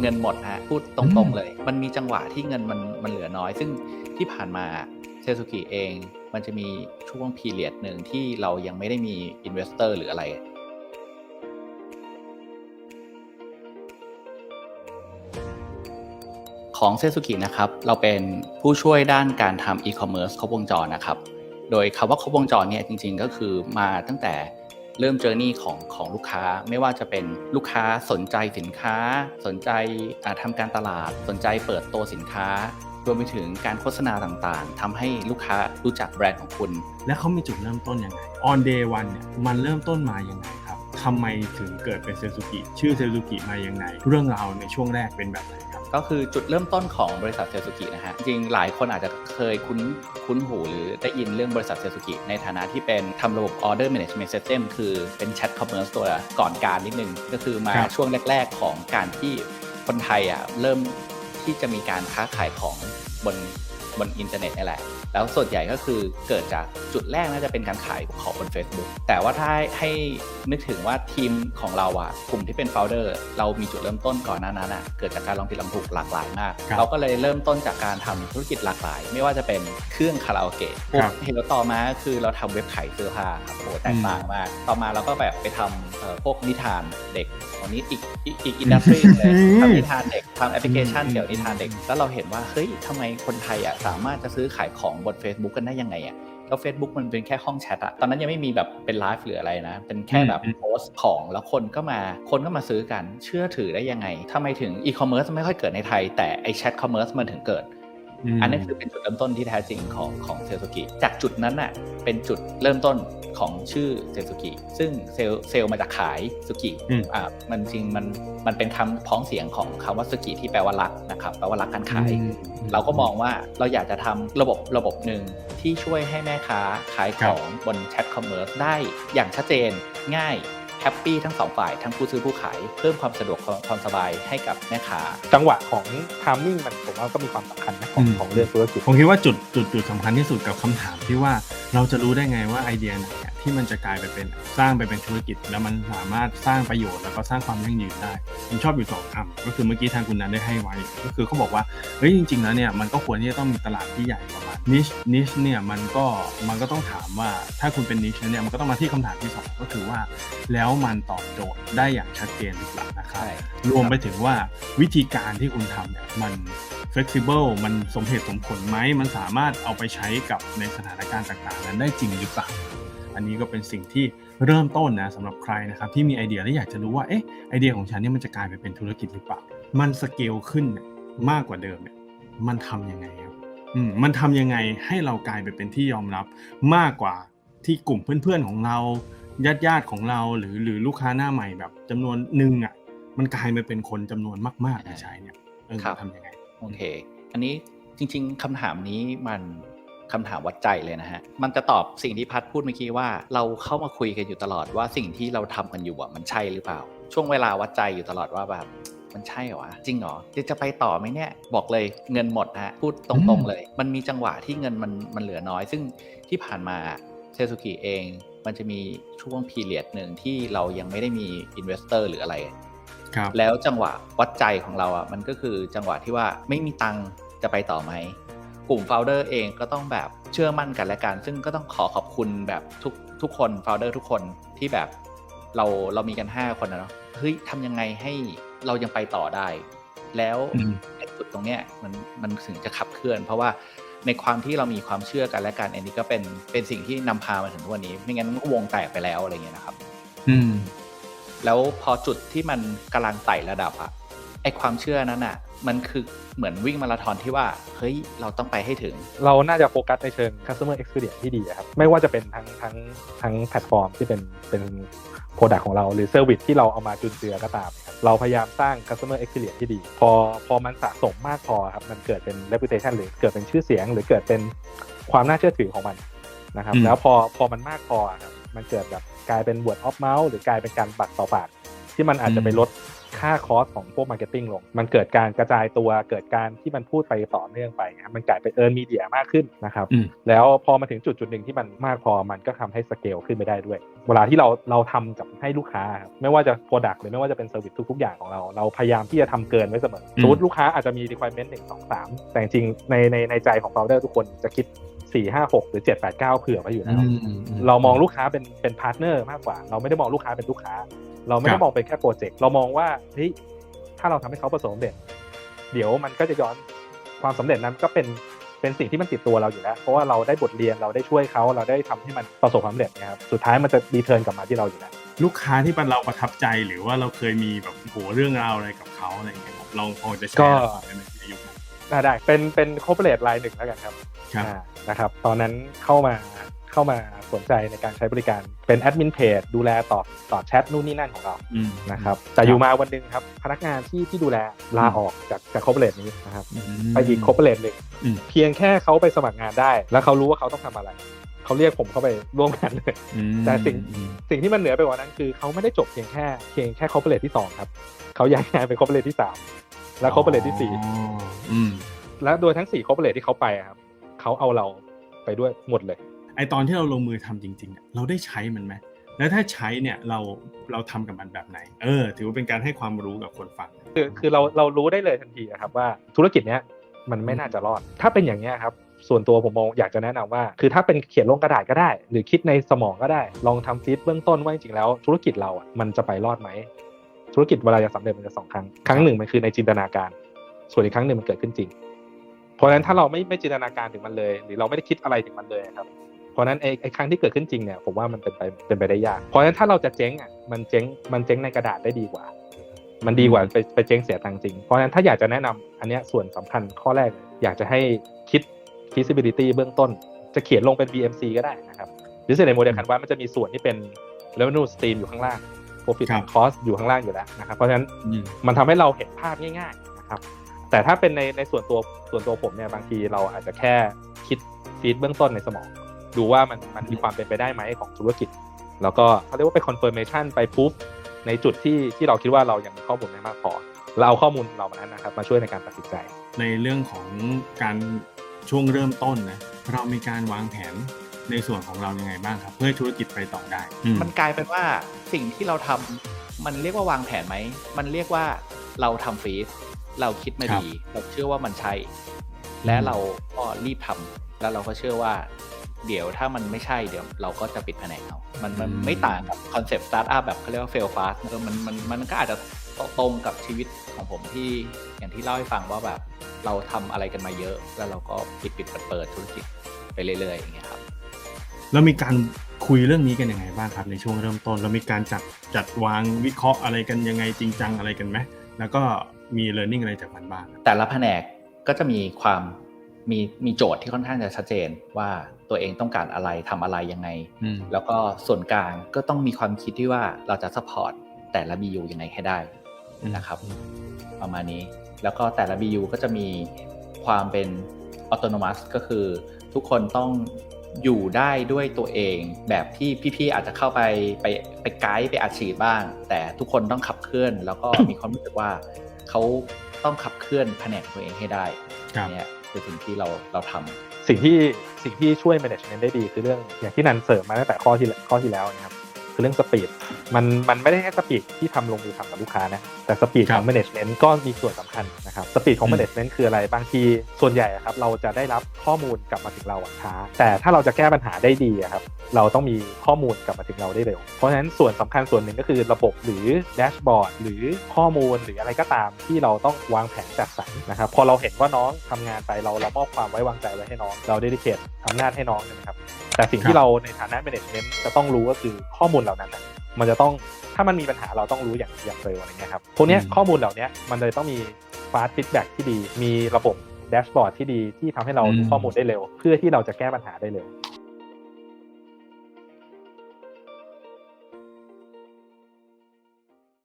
เงินหมดฮะพูดตรงๆเลย มันมีจังหวะที่เงินมันมันเหลือน้อย ซึ่งที่ผ่านมาเซซูกิเอง มันจะมีช่วงพีเรียดหนึ่งที่เรายังไม่ได้มีอินเวสเตอร์หรืออะไรของเซซูกินะครับ เราเป็นผู้ช่วยด้านการทำอีคอมเมิร์ซครบวงจรนะครับ โดยคำว่าครบวงจรเนี่ยจริงๆก็คือมาตั้งแต่ เริ่มเจอร์นี่ของของลูกค้า ไม่ว่าจะเป็นลูกค้าสนใจสินค้า สนใจอ่าทำการตลาด สนใจเปิดตัวสินค้ารวมไปถึงการโฆษณาต่างๆทำให้ลูกค้ารู้จักแบรนด์ของคุณ และเขามีจุดเริ่มต้นยังไง on day one เนี่ยมันเริ่มต้นมายังไงครับทำไมถึงเกิดเป็นเซซูกิชื่อเซซูกิมายังไง เรื่องราวในช่วงแรกเป็นแบบไหน ก็คือจุดเริ่มต้นของบริษัทเซสุกินะฮะจริงหลายคนอาจจะเคยคุ้นคุ้นหูหรือได้ยินเรื่องบริษัทเซสุกิในฐานะที่เป็นทำระบบ Order Management System คือเป็นแชทคอมเมอร์สตัวก่อนการนิดนึง ก็คือมาช่วงแรก ๆ ของการที่คนไทยอะเริ่มที่จะมีการค้าขายของบนบนอินเทอร์เน็ตนี่แหละแล้วส่วนใหญ่ก็คือเกิดจากจุดแรกน่าจะเป็นการขายของบน Facebook แต่ว่าถ้าให้นึกถึงว่าทีมของเราอะกลุ่มที่เป็นโฟลเดอร์เรามีจุดเริ่มต้นก่อนหน้านั้นอะเกิดจากการลองผิดลองถูกหลากหลายมากครับเราก็เลยเริ่มต้นจากการทำธุรกิจหลากหลาย ไม่ว่าจะเป็นเครื่องคาราโอเกะครับเห็นแล้วต่อมาก็คือเราทำเว็บขายเสื้อผ้าครับโอ้แตกต่างมากต่อมาเราก็แบบไปทำเอ่อพวกนิทานเด็กอันนี้อีกอีกอีกอินดัสทรีเลยทำนิทานเด็กทำแอปพลิเคชันเกี่ยวกับนิทานเด็ก แล้วเราเห็นว่าเฮ้ยทำไมคนไทยอะสามารถจะซื้อขายของบน Facebook กันได้ยังไงอะแล้ว Facebook มันเป็นแค่ห้องแชทอะตอนนั้นยังไม่มีแบบเป็นไลฟ์หรืออะไรนะ เป็นแค่แบบอืมโพสต์ของแล้วคนก็มา คนก็มาซื้อกัน เชื่อถือได้ยังไงทำไมถึงอีคอมเมิร์ซไม่ค่อยเกิดในไทย แต่ไอแชทคอมเมิร์ซมันถึงเกิดม อันนี้คือเป็นจุดเริ่มต้นที่แท้จริงของของเซลสุกิจากจุดนั้นน่ะเป็นจุดเริ่มต้นของชื่อเซลสุกิซึ่งเซลเซลมาจากขายสุกิอืมอ่ามันจริงมันมันเป็นคำพ้องเสียงของคำว่าสุกิที่แปลว่ารักนะครับแปลว่ารักการขายอืมเราก็มองว่าเราอยากจะทำระบบระบบหนึ่งที่ช่วยให้แม่ค้าขายของบนแชทคอมเมอร์สได้อย่างชัดเจนง่าย แฮปปี้ทั้งสองฝ่ายทั้งผู้ซื้อผู้ขาย เพิ่มความสะดวกความความสบายให้กับแม่ค้าจังหวะของทามมิ่งมันผมว่าก็มีความสำคัญนะของอืมของเรื่องธุรกิจผมคิดว่าจุดจุดจุดสำคัญที่สุดกับคำถามที่ว่าเราจะรู้ได้ไงว่าไอเดียไหนอะ ที่มันจะกลายไปเป็นสร้างไปเป็นธุรกิจ แล้วมันสามารถสร้างประโยชน์แล้วก็สร้างความยั่งยืนได้ผมชอบอยู่สองคำก็คือเมื่อกี้ทางคุณนันได้ให้ไว้ ก็คือเขาบอกว่าเฮ้ยจริงๆแล้วเนี่ยมันก็ควรที่จะต้องมีตลาดที่ใหญ่ประมาณนิชนิชเนี่ยมันก็มันก็ต้องถามว่าถ้าคุณเป็นนิชเนี่ยมันก็ต้องมาที่คำถามที่สองก็คือว่า แล้วมันตอบโจทย์ได้อย่างชัดเจนหรือเปล่านะครับใช่รวมไปถึงว่าวิธีการที่คุณทำเนี่ยมัน flexible มันสมเหตุสมผลไหมมันสามารถเอาไปใช้กับในสถานการณ์ต่างๆ นั้นได้จริงหรือเปล่า อันนี้ก็เป็นสิ่งที่เริ่มต้นนะสำหรับใครนะครับที่มีไอเดียและอยากจะรู้ว่าเอ๊ะไอเดียของฉันเนี่ยมันจะกลายไปเป็นธุรกิจหรือเปล่า มันสเกลขึ้นเนี่ยมากกว่าเดิมเนี่ยมันทำยังไงครับอืมมันทำยังไงให้เรากลายไปเป็นที่ยอมรับมากกว่าที่กลุ่มเพื่อนๆของเราญาติญาติๆของเราหรือหรือลูกค้าหน้าใหม่แบบจำนวนหนึ่งอะมันกลายมาเป็นคนจำนวนมากๆมาใช้เนี่ยเออครับทำยังไงโอเค อันนี้จริง ๆคำถามนี้มัน คำถามวัดใจเลยนะฮะ มันจะตอบสิ่งที่พัดพูดเมื่อกี้ว่า เราเข้ามาคุยกันอยู่ตลอดว่าสิ่งที่เราทำกันอยู่อะมันใช่หรือเปล่า ช่วงเวลาวัดใจอยู่ตลอดว่าแบบมันใช่เหรอวะจริงเหรอจะจะไปต่อไหมเนี่ยบอกเลยเงินหมดนะฮะพูดตรงๆเลย มันมีจังหวะที่เงินมันมันเหลือน้อย ซึ่งที่ผ่านมาเซซูกิเอง มันจะมีช่วงพีเรียดหนึ่งที่เรายังไม่ได้มีอินเวสเตอร์หรืออะไรครับแล้วจังหวะวัดใจของเราอะมันก็คือจังหวะที่ว่าไม่มีตังค์จะไปต่อไหม กลุ่มโฟลเดอร์เองก็ต้องแบบเชื่อมั่นกันและกัน ซึ่งก็ต้องขอขอบคุณแบบทุกทุกคนโฟลเดอร์ทุกคนที่แบบเราเรามีกัน 5 คนนะเนาะเฮ้ยทำยังไงให้เรายังไปต่อได้ แล้วอืมไอ้จุดตรงเนี้ยมันมันถึงจะขับเคลื่อน เพราะว่าในความที่เรามีความเชื่อกันและกันอันนี้ก็เป็นเป็นสิ่งที่นำพามาถึงทุกวันนี้ ไม่งั้นมันก็วงแตกไปแล้วอะไรเงี้ยนะครับ อืม แล้วพอจุดที่มันกำลังไต่ระดับอะ ไอความเชื่อนั้นอะมันคือเหมือนวิ่งมาราธอนที่ว่าเฮ้ยเราต้องไปให้ถึง เราน่าจะโฟกัสในเชิง customer experience ที่ดีอะครับ ไม่ว่าจะเป็นทั้งทั้งทั้งแพลตฟอร์มที่เป็นเป็น product ของเราหรือ service ที่เราเอามาจุนเจือก็ตามครับเราพยายามสร้าง customer experience ที่ดี พอพอมันสะสมมากพอครับมันเกิดเป็น reputation หรือเกิดเป็นชื่อเสียง หรือเกิดเป็นความน่าเชื่อถือของมันนะครับอืมแล้วพอพอมันมากพอครับมันเกิดแบบกลายเป็น word of mouth หรือกลายเป็นการปากต่อปากที่มันอาจจะไปลด ค่าคอสของพวกมาร์เก็ตติ้งลง มันเกิดการกระจายตัวเกิดการที่มันพูดไปต่อเนื่องไปครับมันกลายเป็นเอิร์นมีเดียมากขึ้นนะครับอืมแล้วพอมาถึงจุดจุดหนึ่งที่มันมากพอมันก็ทำให้สเกลขึ้นไปได้ด้วย เวลาที่เราเราทำกับให้ลูกค้าครับไม่ว่าจะโปรดักต์หรือไม่ว่าจะเป็นเซอร์วิสทุกๆ อย่างของเรา เราพยายามที่จะทำเกินไว้เสมออืมสมมติลูกค้าอาจจะมี requirement หนึ่งสองสามแต่จริงๆในในในใจของ founder ทุกคนจะคิด4 5 6 หรือ 7 8 9เผื่อไว้อยู่แล้ว เรามองลูกค้าเป็นเป็นพาร์ทเนอร์มากกว่า เราไม่ได้มองลูกค้าเป็นลูกค้า เราไม่ครัได้บมองเป็นแค่โปรเจกต์เรามองว่าเฮ้ยถ้าเราทำให้เขาประสบความสำเร็จ เดี๋ยวมันก็จะย้อนความสำเร็จนั้นก็เป็นเป็นสิ่งที่มันติดตัวเราอยู่แล้วเพราะว่าเราได้บทเรียนเราได้ช่วยเขาเราได้ทำให้มันประสบความสำเร็จนะครับสุดท้ายมันจะรีเทิร์นกลับมาที่เราอยู่แล้วลูกค้าที่เราประทับใจหรือว่าเราเคยมีแบบโหเรื่องราวอะไรกับเขาอะไรอย่างเงี้ยครับลองพอจะแชก็ร์ให้ฟังได้ไหมในยุคนั้นได้ได้เป็นเป็นคอร์เปอเรทรายหนึ่งแล้วกันครับครับอ่านะครับ ตอนนั้นเข้ามาเข้ามา สนใจในการใช้บริการเป็นแอดมินเพจดูแลตอบตอบแชทนู่นนี่นั่นของเราอืมนะครับแต่อยู่มาวันหนึ่งครับพนักงานที่ที่ดูแลลาออกจากจากคอร์เปอเรทนี้นะครับอืมไปอีกคอร์เปอเรทหนึ่งอืมเพียงแค่เขาไปสมัครงานได้ แล้วเขารู้ว่าเขาต้องทำอะไรเขาเรียกผมเข้าไปร่วมงานเลยอืมแต่สิ่งอืมสิ่งที่มันเหนือไปกว่านั้นคือเขาไม่ได้จบเพียงแค่เพียงแค่คอร์เปอเรทที่สองครับเขาย้ายงานไปคอร์เปอเรทที่สามและคอร์เปอเรทที่สี่อ๋ออืมและโดยทั้ง4 corporate ที่เขาไปอะครับเขาเอาเราไปด้วยหมดเลย ไอตอนที่เราลงมือทำจริงๆเราได้ใช้มันไหมแล้วถ้าใช้เนี่ยเราเราทำกับมันแบบไหน เออ ถือว่าเป็นการให้ความรู้กับคนฟังคือคือเราเรารู้ได้เลยทันทีอะครับว่าธุรกิจเนี้ยมันไม่น่าจะรอด ถ้าเป็นอย่างเนี้ยครับส่วนตัวผมมองอยากจะแนะนำว่า คือถ้าเป็นเขียนลงกระดาษก็ได้ หรือคิดในสมองก็ได้ ลองทำฟีดเบื้องต้นว่าจริงๆแล้ว ธุรกิจเราอะมันจะไปรอดไหมธุรกิจเวลาจะสำเร็จมันจะสองครั้งครั้งหนึ่งมันคือในจินตนาการ ส่วนอีกครั้งหนึ่งมันเกิดขึ้นจริง เพราะฉะนั้นถ้าเราไม่ไม่จินตนาการถึงมันเลย หรือเราไม่ได้คิดอะไรถึงมันเลยครับ เพราะฉะนั้นไอ้ไอ้ครั้งที่เกิดขึ้นจริงเนี่ยผมว่ามันเป็นไปเป็นไปได้ยาก เพราะฉะนั้นถ้าเราจะเจ๊งอะมันเจ๊งมันเจ๊งในกระดาษได้ดีกว่า มันดีกว่าไปไปเจ๊งเสียตังค์จริง เพราะฉะนั้นถ้าอยากจะแนะนำอันเนี้ยส่วนสำคัญข้อแรกเลยอยากจะให้คิด feasibility เบื้องต้น จะเขียนลงเป็น BMC ก็ได้นะครับหรือในโมเดลคันว่ามันจะมีส่วนที่เป็น revenue stream อยู่ข้างล่าง profit ครับ and cost อยู่ข้างล่างอยู่แล้วนะครับเพราะฉะนั้นอืมมันทำให้เราเห็นภาพง่ายๆนะครับแต่ถ้าเป็นในในส่วนตัวส่วนตัวผมเนี่ยบางทีเราอาจจะแค่คิดฟีดเบื้องต้นในสมอง ดูว่ามันมันมีความเป็นไปได้ไหมของธุรกิจ แล้วก็เขาเรียกว่าไป confirmation ไป proof ในจุดที่ที่เราคิดว่าเรายังมีข้อมูลไม่มากพอ เราเอาข้อมูลเรามานั้นนะครับ มาช่วยในการตัดสินใจ ในเรื่องของการช่วงเริ่มต้นนะเรามีการวางแผนในส่วนของเรายังไงบ้างครับ เพื่อให้ธุรกิจไปต่อได้อืมมันกลายเป็นว่าสิ่งที่เราทำมันเรียกว่าวางแผนไหม มันเรียกว่าเราทำฟรีสเราคิดมาครับดี เราเชื่อว่ามันใช่ และเราก็รีบทำแล้วเราก็เชื่อว่า เดี๋ยวถ้ามันไม่ใช่เดี๋ยวเราก็จะปิดแผนกเอามันมันไม่ต่างกับคอนเซปต์สตาร์ทอัพแบบเขาเรียกว่า fail fast เออมันมันมันก็อาจจะตรงกับชีวิตของผมที่อย่างที่เล่าให้ฟังว่าแบบเราทำอะไรกันมาเยอะ แล้วเราก็ปิดปิดเปิดเปิดธุรกิจไปเรื่อยๆอย่างเงี้ยครับแล้วมีการคุยเรื่องนี้กันยังไงบ้างครับในช่วงเริ่มต้นเรามีการจัดจัดวางวิเคราะห์อะไรกันยังไงจริงจังอะไรกันไหมแล้วก็มี learning อะไรจากมันบ้างแต่ละแผนกก็จะมีความ มีมีโจทย์ที่ค่อนข้างจะชัดเจนว่าตัวเองต้องการอะไรทำอะไรยังไงอืมแล้วก็ส่วนกลางก็ต้องมีความคิดที่ว่าเราจะซัพพอร์ตแต่ละ BU ยังไงให้ได้นะครับ ประมาณนี้แล้วก็แต่ละ BU ก็จะมีความเป็น autonomous ก็คือทุกคนต้องอยู่ได้ด้วยตัวเองแบบที่พี่ๆอาจจะเข้าไปไปไปไกด์ไปอัดฉีดบ้าง แต่ทุกคนต้องขับเคลื่อน แล้วก็มีความรู้สึกว่าเขาต้องขับเคลื่อนแผนกตัวเองให้ได้ครับเนี่ย คือสิ่งที่เราเราทำสิ่งที่สิ่งที่ช่วย management ได้ดีคือเรื่องอย่างที่นันเสริมมาตั้งแต่ข้อที่ข้อที่แล้วนะครับคือเรื่องสปีดมันมันไม่ได้แค่สปีดที่ทำลงมือทำกับลูกค้านะ แต่สปีดครัขบอง management ก็มีส่วนสำคัญนะครับสปีดของอืม management คืออะไรบางทีส่วนใหญ่อะครับเราจะได้รับข้อมูลกลับมาถึงเราอะช้า แต่ถ้าเราจะแก้ปัญหาได้ดีอะครับเราต้องมีข้อมูลกลับมาถึงเราได้เร็ว เพราะฉะนั้นส่วนสำคัญส่วนหนึ่งก็คือระบบหรือแดชบอร์ดหรือข้อมูลหรืออะไรก็ตามที่เราต้องวางแผนจัดสรรนะครับพอเราเห็นว่าน้องทำงานไปเราเรามอบความไว้วางใจไว้ให้น้อง เราได้ดิเคทอำนาจให้น้องใช่ไหมครับแต่สิ่งครัที่บเราในฐานะ management จะต้องรู้ก็คือข้อมูลเหล่านั้นน่ะ มันจะต้องถ้ามันมีปัญหาเราต้องรู้อย่างอย่างเร็วอะไรเงี้ยครับพวกเนี้ยข้อมูลเหล่าเนี้ยมันเลยต้องมี fast feedback ที่ดี มีระบบแดชบอร์ดที่ดีที่ทำให้เรารู้ข้อมูลได้เร็ว เพื่อที่เราจะแก้ปัญหาได้เร็ว